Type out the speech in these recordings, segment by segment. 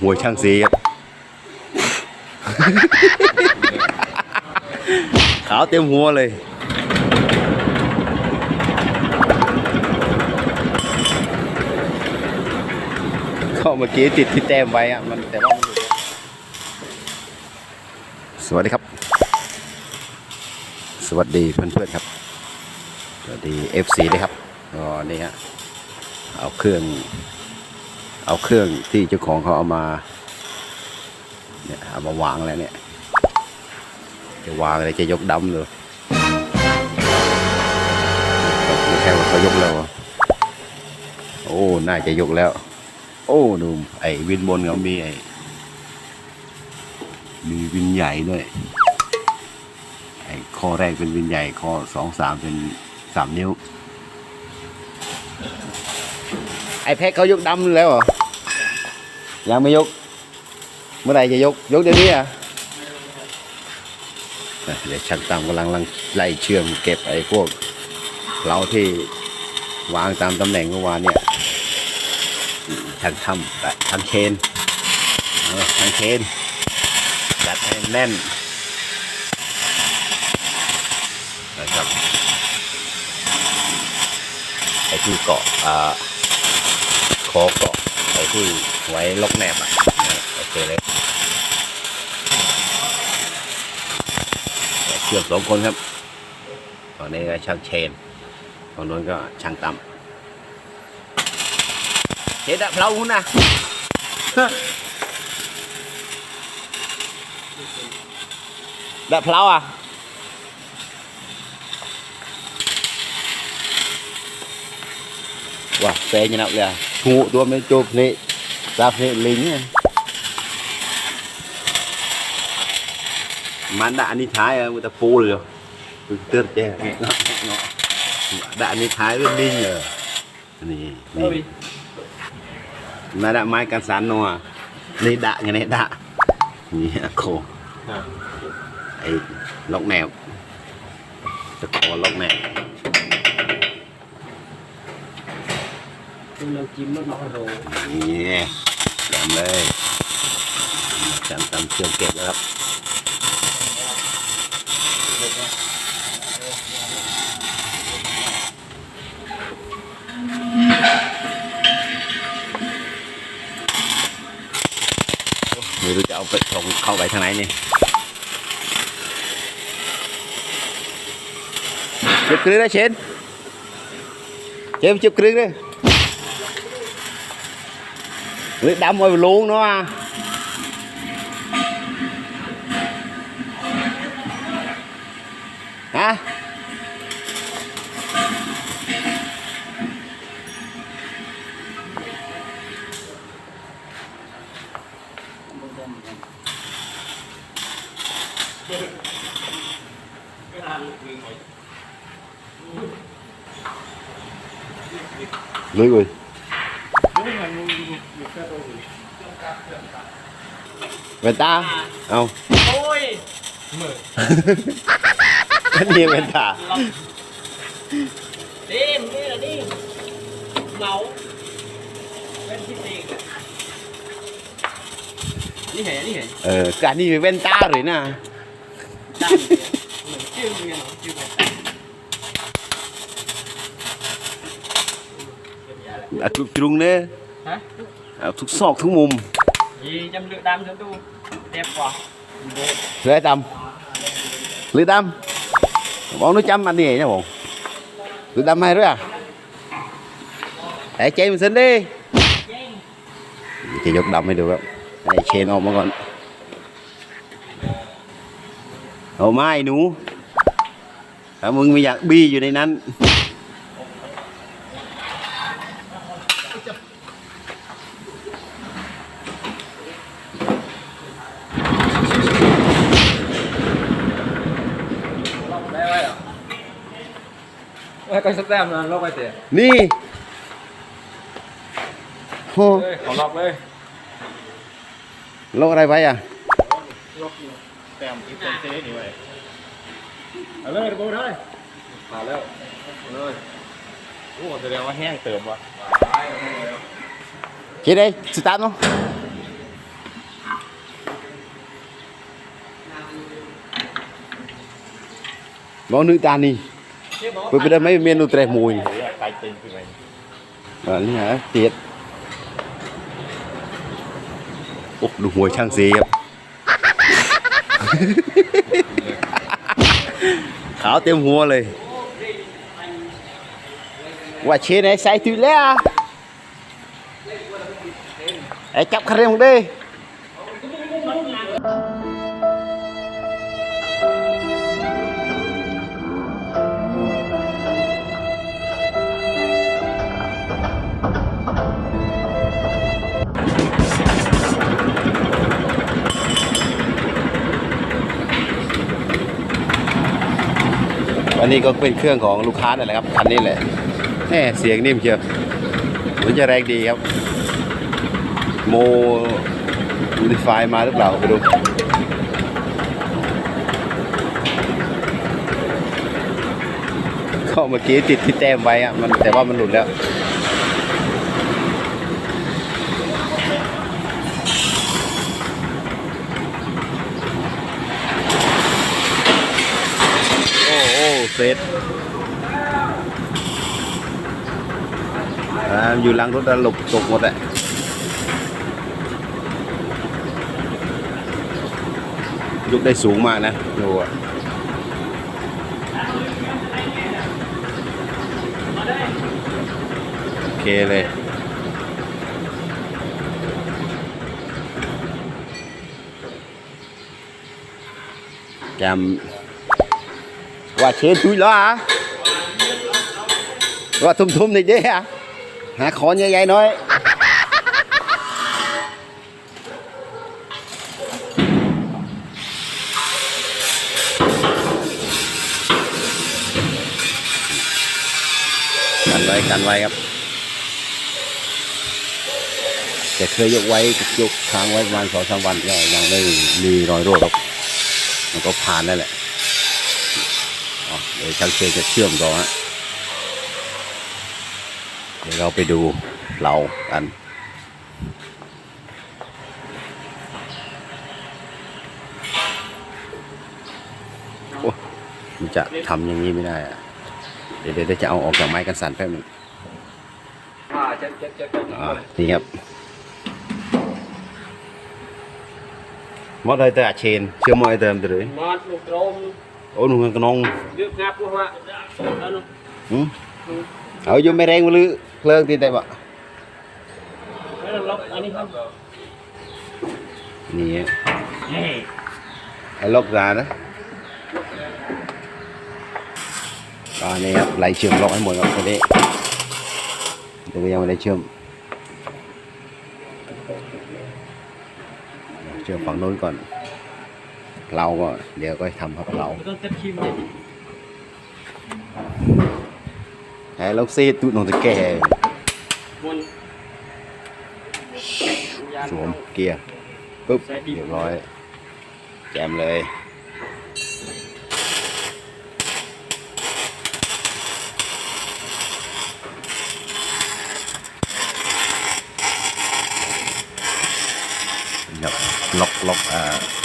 หัวช่างสีครับ ขาวเต็มหัวเลย ก็เมื่อกี้ติดที่แต้มไว้อะมันแต่ว่าสวัสดีครับ สวัสดีเพื่อนๆครับ สวัสดี FC ด้วยครับก็นี่ฮะเอาเครื่อง เอาเครื่องที่เจ้าของเขาเอามาเนี่ยเอามาวางแล้วเนี่ย จะวางอะไรจะยกดำเลยไม่ใช่ว่าเขายกแล้วโอ้น่าจะยกแล้ว โอ้ดูไอ้วินบนเขามีไอ้มีวินใหญ่ด้วยไอ้ข้อแรกเป็นวินใหญ่ข้อสองสามเป็นสามนิ้ว ไอ้ แพ็คเขายกดำแล้วเหรอ ยังไม่ยก เมื่อไหร่จะยก ยกเดี๋ยวนี้อะเดี๋ยวช่างตามกำลังลังไล่เชื่อมเก็บไอ้พวกเราที่วางตามตำแหน่งเมื่อวานเนี่ยช่างทำแต่ช่างเชนเอางเชนจัดให้แน่นนะครับไอ้ที่เกาะอ่า คอเกาะไอ้ที่ไว้ล็อกแนบอะนะโอเคเลยเชื่อมสองคนครับฝั่งนี้ก็ช่างเชนฝั่งโน้นก็ช่างต่ำเฮ็ดอะเพลาคุณนะ đã pháo à wow xe như nào kìa ngụ tôi mới chụp nị ra phê lính này mán đạn đi thái à, người ta phô được từ từ che nó nó đạn đi thái bên đinh rồi này này mà đạn mai can sán nó à đây đạn cái này đạn นี่โคไอ้ล็อกแนวจะขอล็อกแนวเราจิ้มแล้วเราโรนี่จำเลยจำตำเชื่อมเก็บแล้วครับไม่รู้จะเอาไปส่งเข้าไปทางไหนนี่เจ็บกรึ๊งนะเชนเจ็บเจ็ บกรึ๊งเลย Lưỡi đâm rồi luôn nó à. Hả? Lưỡi rồi. Về ta không โอ้ย tất nhiên về ta ดิมนี่แหละดิเมาเป็นพิเศษนี่เห็นนี่เห็น ờ cả đi về bên ta rồi nè ตั้งเหมือนชื่อเมียเนาะชื่อแบบ à trục trùng nè ฮะ à thúc sọc thúc mùm ยีจำเลือดดำฉันดูเด็บกว่า rồi tâm lưỡi tâm bọn nó chăm anh đi nha bọn lưỡi tâm hay rồi à để chơi mình xin đi chỉ dục đậm mới được không đây chèn ôm nó còn Ồ mai nú à, มึงไม่อยากบี้อยู่ในนั้น ไม่ก็แต้มนอนล็อกไปเสียนี่โอ้เขอล็อกเลยล็อกอะไรไว้อะล็อกแตมที่เต็มเซนี่ไว้เอาเลยโบได้มาแล้วเลยโอ้แสดงว่าแห้งเติมว่ะคิดได้สตาร์ทเนาะบอลนึกตานี่ ตึงขึ้นไป Ờ, นี่ฮะเตียดโอ้ดูหัวช่างสีครับขาวเต็มหัวเลยว่าเชนไอ้ใส่ตุยแล้วไอ้จับคันเร่งดิ อันนี้ก็เป็นเครื่องของลูกค้านั่นแหละครับคันนี้แหละแหมเสียงนิ่มเชียวมันจะแรงดีครับ โมมูดิฟายมาหรือเปล่าไปดูก็เมื่อกี้ติดที่แต้มไว้อะมันแต่ว่ามันหลุดแล้ว โอ้ โอ้เซตอ่าอยู่หลังรถแล้วหล ว่าเชนทุยแล้วอะว่าทุ่มๆนี่เด้อะหาขอนใหญ่ๆหน่อยกันไว้กันไว้ครับแต่เคยยกไว้ยกค้างไว้ประมาณสองสามวันก็ยังไม่มีรอยโรครอกมันก็ผ่านนั่นแหละ เดี๋ยวช่างเชนจะเชื่อมต่อฮะเดี๋ยวเราไปดูเรากันมันจะทำอย่างนี้ไม่ได้อะเดี๋ยวเดี๋ยวจะเอาออกจากไม้กันสั่นแป๊บหนึงอ่าจะจะจะจะอ่านี่ครับมอดเลยแต่เชนเชื่อมอยเติมตัวเลยมอดลูกโรม โอ้หนุ่มกระนองเลือกงับพวกว่าเอาเนาะหืมเอาอยู่ไม่แรงมาลือเพลิงที่ไหนบะไม่ต้องล็อกอันนี้ครับนี่ฮะเฮ้ยไอ้ล็อกรานะตอนนี้ครับไล่เชื่อมล็อกให้หมดครับตอนนี้เดี๋ยวยังไม่ได้เชื่อมเชื่อมฝั่งโน้นก่อน เราก็เดี๋ยวก็ทำครับเราไม่ต้องเต็มคิมเลยไอ้ล็อกซีตุ้นงตะแก่มันสวมเกียร์ปุ๊บเรียบร้อย แจมเลยครับล็อกล็อกเอ่อ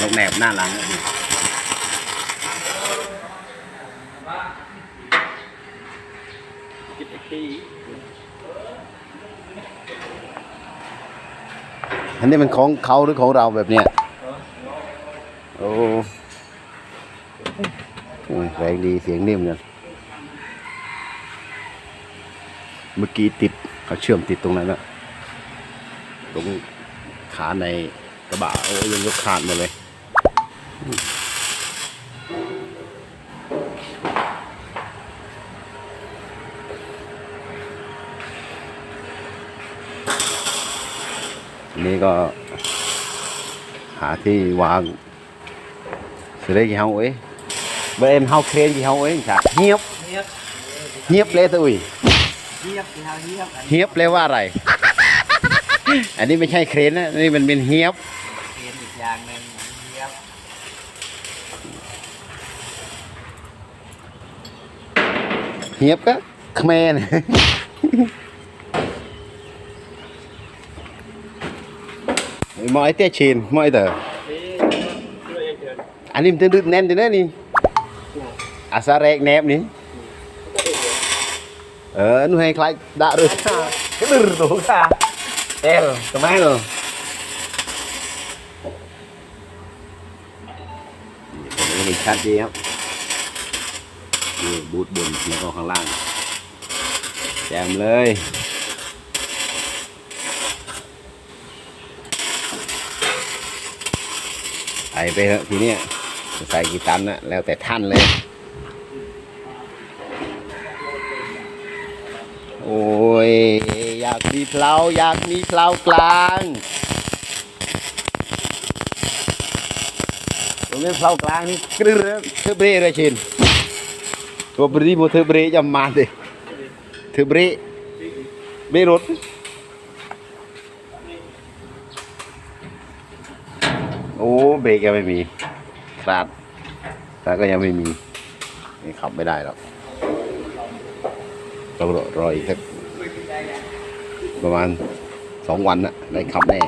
ล็อกแหนบหน้าหลังกิดไอ้ทีอันนี้มันของเขาหรือของเราแบบเนี้ยโอ้โอ้ยแรงดีเสียงนิ่มกันเมื่อกี้ติดเขาเชื่อมติดตรงนั้นอะตรงขาในกระบะโอ้ยยังยกขาดมาเลย นี่ก็ หาที่วาง xử lý gì không ấy bên em hao khen gì không ấy chả hiếp เฮียบ hiếp lên tôi เฮียบที่เฮาเฮียบอัน hiếp lên ว่าอะไร อันนี้ไม่ใช่เครนนะอันนี่มันเป็นเฮียบเป็นอีกอย่างหนึ่งเฮียบเฮียบก็เขมร mọi tia chìn mọi tờ นี่เรื่องเองเถิด anh em tương đương nén thế đấy đi อาซาเรกแนบนี่เออนู่นให้คล้ายดะหรือก็ดื้อตัวค่ะเออทำไมเหรอนี่เห็นชัดดีครับดูบูทบนแล้วก็ข้างล่าง แจมเลย ใส่ไปเถอะทีเนี้ยใส่กี่ตันนะแล้วแต่ท่านเลย โอ้ย อยากมีเพลาอยากมีเพลากลางตรงนี้เพลากลางนี่กรึ๊ดเธอเบรเลยชินตัวบรีโมเธอเบรจะมาดิเธอเบรเบรรถ โอ้เบรกยังไม่มีคลาดคลาก็ยังไม่มีนี่ขับไม่ได้หรอกต้องรอรออีกสักประมาณสองวันนะได้ขับแน่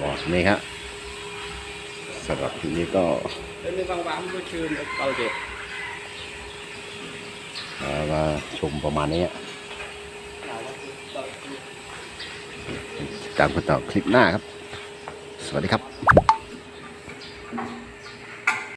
อ๋อนี่ครับสำหรับทีนี้ก็เป็นบางวันก็ชื่นเอาเด็ก มาชมประมาณนี้ตามกันต่อคลิปหน้าครับ สวัสดีครับ